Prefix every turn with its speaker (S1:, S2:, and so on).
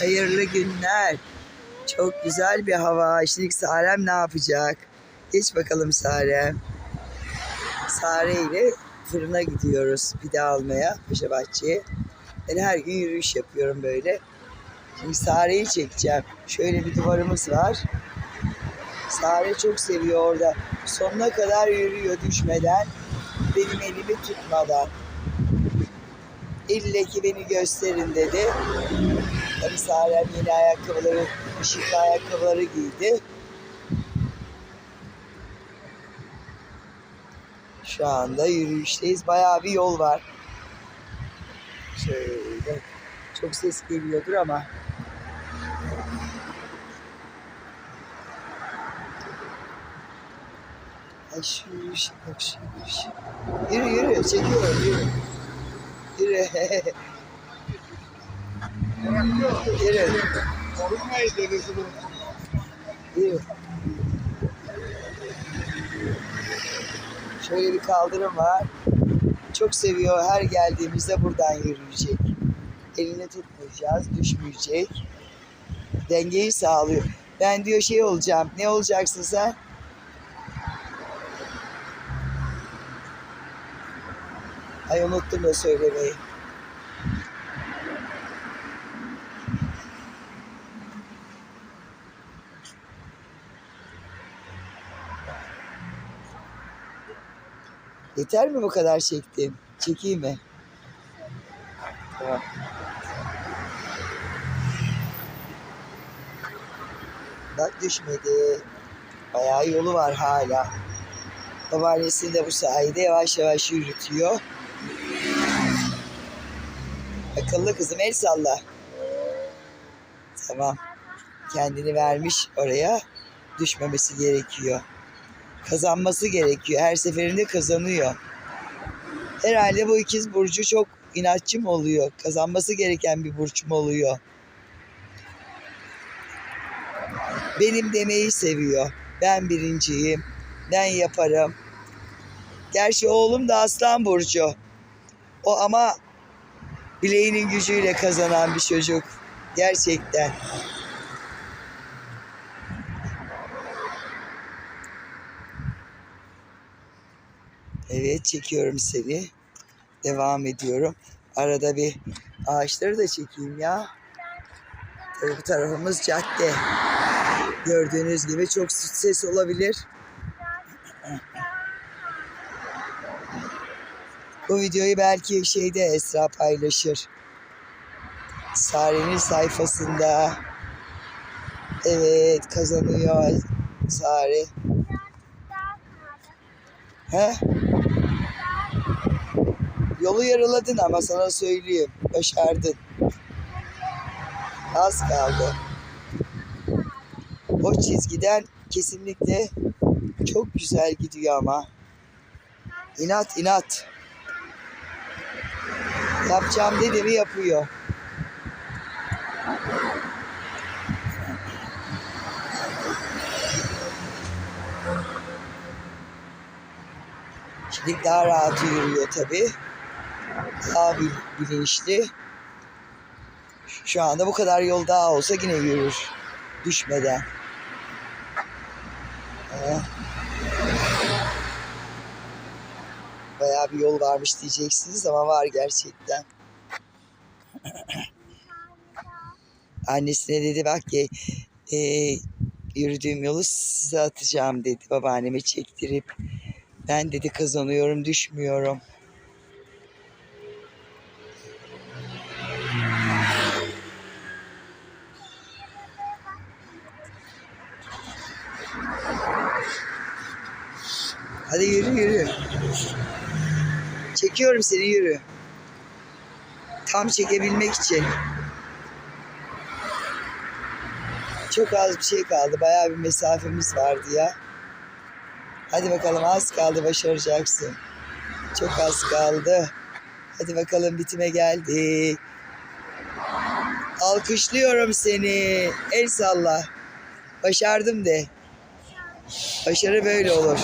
S1: Hayırlı günler. Çok güzel bir hava. Şimdi Sarem ne yapacak? Geç bakalım Sarem. Sare ile fırına gidiyoruz pide almaya Paşa Bahçe'ye. Ben her gün yürüyüş yapıyorum böyle. Şimdi Sare'yi çekeceğim. Şöyle bir duvarımız var. Sare çok seviyor orada. Sonuna kadar yürüyor düşmeden. Benim elimi tutmadan. İlle ki beni gösterin dedi. Tabii Sarem yeni ayakkabıları, ışıklı ayakkabıları giydi. Şu anda yürüyüşteyiz. Bayağı bir yol var. Şöyle. Çok ses geliyordur ama. Ay şu şu yürüyüş. Yürü yürü, çekiyorum yürü. Yürü. Şöyle bir kaldırım var. Çok seviyor. Her geldiğimizde buradan yürüyecek. Elini tutmayacağız, düşmeyecek. Dengeyi sağlıyor. Ben diyor şey olacağım. Ne olacaksın sen? Ay unuttum da söylemeyi. Yeter mi bu kadar çektim? Çekeyim mi? Tamam. Bak düşmedi. Bayağı yolu var hala. Babaannesi de bu sayede yavaş yavaş yürütüyor. Akıllı kızım el salla. Tamam. Kendini vermiş oraya. Düşmemesi gerekiyor kazanması gerekiyor. Her seferinde kazanıyor. Herhalde bu ikiz burcu çok inatçı mı oluyor? Kazanması gereken bir burç mu oluyor? Benim demeyi seviyor. Ben birinciyim. Ben yaparım. Gerçi oğlum da aslan burcu. O ama bileğinin gücüyle kazanan bir çocuk. Gerçekten. Evet çekiyorum seni. Devam ediyorum. Arada bir ağaçları da çekeyim ya. Tabii bu tarafımız cadde. Gördüğünüz gibi çok ses olabilir. Bu videoyu belki şeyde Esra paylaşır. Sare'nin sayfasında. Evet kazanıyor Sare. He? Yolu yaraladın ama sana söyleyeyim. Başardın. Az kaldı. O çizgiden kesinlikle çok güzel gidiyor ama. İnat inat. Yapacağım dedi mi yapıyor. Şimdi daha rahat yürüyor tabii. Daha bil- bilinçli. Şu anda bu kadar yol daha olsa yine yürür. Düşmeden. Bayağı bir yol varmış diyeceksiniz ama var gerçekten. Annesine dedi bak ki e, yürüdüğüm yolu size atacağım dedi babaanneme çektirip. Ben dedi kazanıyorum düşmüyorum. Hadi yürü yürü. Çekiyorum seni yürü. Tam çekebilmek için. Çok az bir şey kaldı. Bayağı bir mesafemiz vardı ya. Hadi bakalım az kaldı başaracaksın. Çok az kaldı. Hadi bakalım bitime geldik. Alkışlıyorum seni. El salla. Başardım de. Başarı böyle olur.